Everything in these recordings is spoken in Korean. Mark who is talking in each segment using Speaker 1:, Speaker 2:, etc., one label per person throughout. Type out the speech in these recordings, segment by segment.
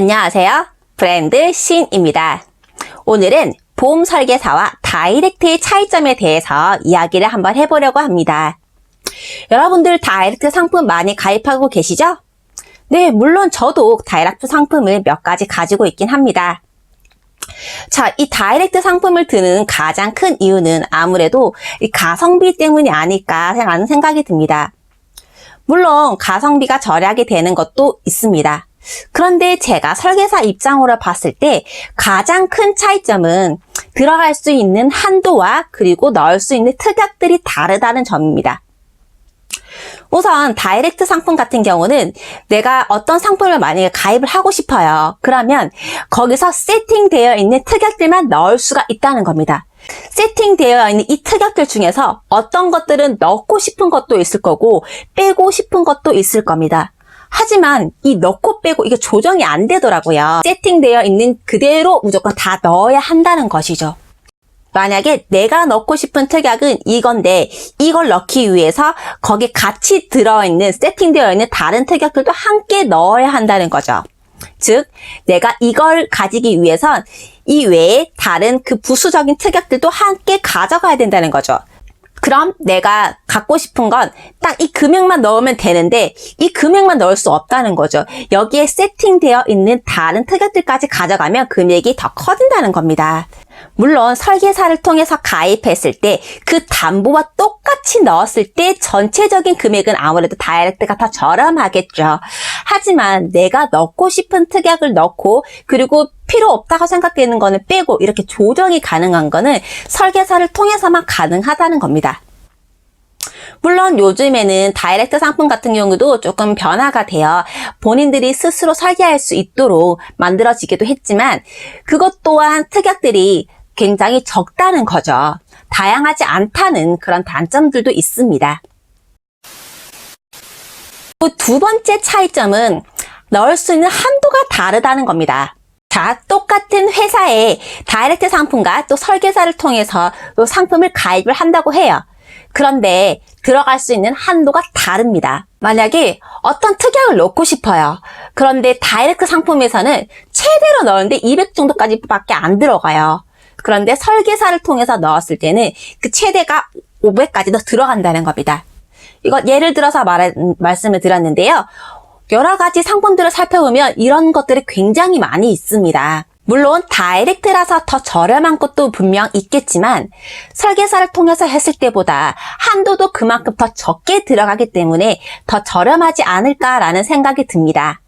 Speaker 1: 안녕하세요. 브랜드 신입니다. 오늘은 보험 설계사와 다이렉트의 차이점에 대해서 이야기를 한번 해보려고 합니다. 여러분들 다이렉트 상품 많이 가입하고 계시죠? 네, 물론 저도 다이렉트 상품을 몇 가지 가지고 있긴 합니다. 자, 이 다이렉트 상품을 드는 가장 큰 이유는 아무래도 이 가성비 때문이 아닐까라는 생각이 듭니다. 물론 가성비가 절약이 되는 것도 있습니다. 그런데 제가 설계사 입장으로 봤을 때 가장 큰 차이점은 들어갈 수 있는 한도와 그리고 넣을 수 있는 특약들이 다르다는 점입니다. 우선 다이렉트 상품 같은 경우는 내가 어떤 상품을 만약에 가입을 하고 싶어요. 그러면 거기서 세팅되어 있는 특약들만 넣을 수가 있다는 겁니다. 세팅되어 있는 이 특약들 중에서 어떤 것들은 넣고 싶은 것도 있을 거고 빼고 싶은 것도 있을 겁니다. 하지만 이 넣고 빼고 이게 조정이 안 되더라고요. 세팅되어 있는 그대로 무조건 다 넣어야 한다는 것이죠. 만약에 내가 넣고 싶은 특약은 이건데 이걸 넣기 위해서 거기에 같이 들어있는 세팅되어 있는 다른 특약들도 함께 넣어야 한다는 거죠. 즉 내가 이걸 가지기 위해선 이 외에 다른 그 부수적인 특약들도 함께 가져가야 된다는 거죠. 그럼 내가 갖고 싶은 건 딱 이 금액만 넣으면 되는데 이 금액만 넣을 수 없다는 거죠. 여기에 세팅되어 있는 다른 특약들까지 가져가면 금액이 더 커진다는 겁니다. 물론 설계사를 통해서 가입했을 때 그 담보와 똑같이 넣었을 때 전체적인 금액은 아무래도 다이렉트가 더 저렴하겠죠. 하지만 내가 넣고 싶은 특약을 넣고 그리고 필요 없다고 생각되는 거는 빼고 이렇게 조정이 가능한 거는 설계사를 통해서만 가능하다는 겁니다. 물론 요즘에는 다이렉트 상품 같은 경우도 조금 변화가 되어 본인들이 스스로 설계할 수 있도록 만들어지기도 했지만 그것 또한 특약들이 굉장히 적다는 거죠. 다양하지 않다는 그런 단점들도 있습니다. 두 번째 차이점은 넣을 수 있는 한도가 다르다는 겁니다. 자, 똑같은 회사의 다이렉트 상품과 또 설계사를 통해서 또 상품을 가입을 한다고 해요. 그런데 들어갈 수 있는 한도가 다릅니다. 만약에 어떤 특약을 넣고 싶어요. 그런데 다이렉트 상품에서는 최대로 넣는데 200 정도까지 밖에 안 들어가요. 그런데 설계사를 통해서 넣었을 때는 그 최대가 500까지도 들어간다는 겁니다. 이거 예를 들어서 말, 말씀을 드렸는데요. 여러 가지 상품들을 살펴보면 이런 것들이 굉장히 많이 있습니다. 물론 다이렉트라서 더 저렴한 것도 분명 있겠지만 설계사를 통해서 했을 때보다 한도도 그만큼 더 적게 들어가기 때문에 더 저렴하지 않을까라는 생각이 듭니다.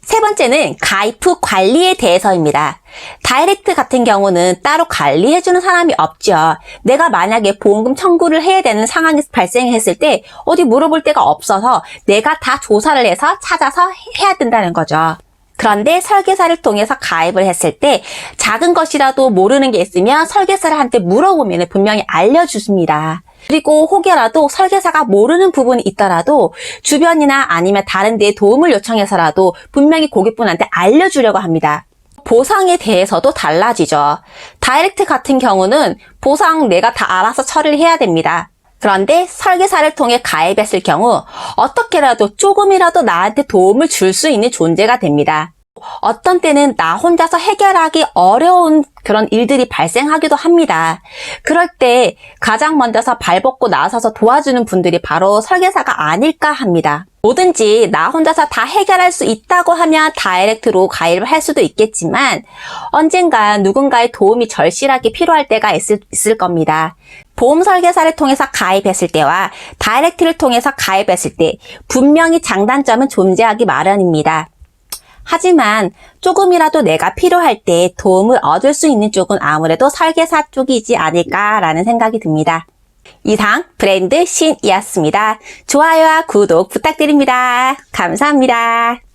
Speaker 1: 세 번째는 가입 후 관리에 대해서입니다. 다이렉트 같은 경우는 따로 관리해주는 사람이 없죠. 내가 만약에 보험금 청구를 해야 되는 상황이 발생했을 때 어디 물어볼 데가 없어서 내가 다 조사를 해서 찾아서 해야 된다는 거죠. 그런데 설계사를 통해서 가입을 했을 때 작은 것이라도 모르는 게 있으면 설계사한테 물어보면 분명히 알려주십니다. 그리고 혹여라도 설계사가 모르는 부분이 있더라도 주변이나 아니면 다른 데에 도움을 요청해서라도 분명히 고객분한테 알려주려고 합니다. 보상에 대해서도 달라지죠. 다이렉트 같은 경우는 보상 내가 다 알아서 처리를 해야 됩니다. 그런데 설계사를 통해 가입했을 경우 어떻게라도 조금이라도 나한테 도움을 줄 수 있는 존재가 됩니다. 어떤 때는 나 혼자서 해결하기 어려운 그런 일들이 발생하기도 합니다. 그럴 때 가장 먼저서 발벗고 나서서 도와주는 분들이 바로 설계사가 아닐까 합니다. 뭐든지 나 혼자서 다 해결할 수 있다고 하면 다이렉트로 가입을 할 수도 있겠지만 언젠가 누군가의 도움이 절실하게 필요할 때가 있을, 있을 겁니다. 보험 설계사를 통해서 가입했을 때와 다이렉트를 통해서 가입했을 때 분명히 장단점은 존재하기 마련입니다. 하지만 조금이라도 내가 필요할 때 도움을 얻을 수 있는 쪽은 아무래도 설계사 쪽이지 않을까라는 생각이 듭니다. 이상 브랜드 신이었습니다. 좋아요와 구독 부탁드립니다. 감사합니다.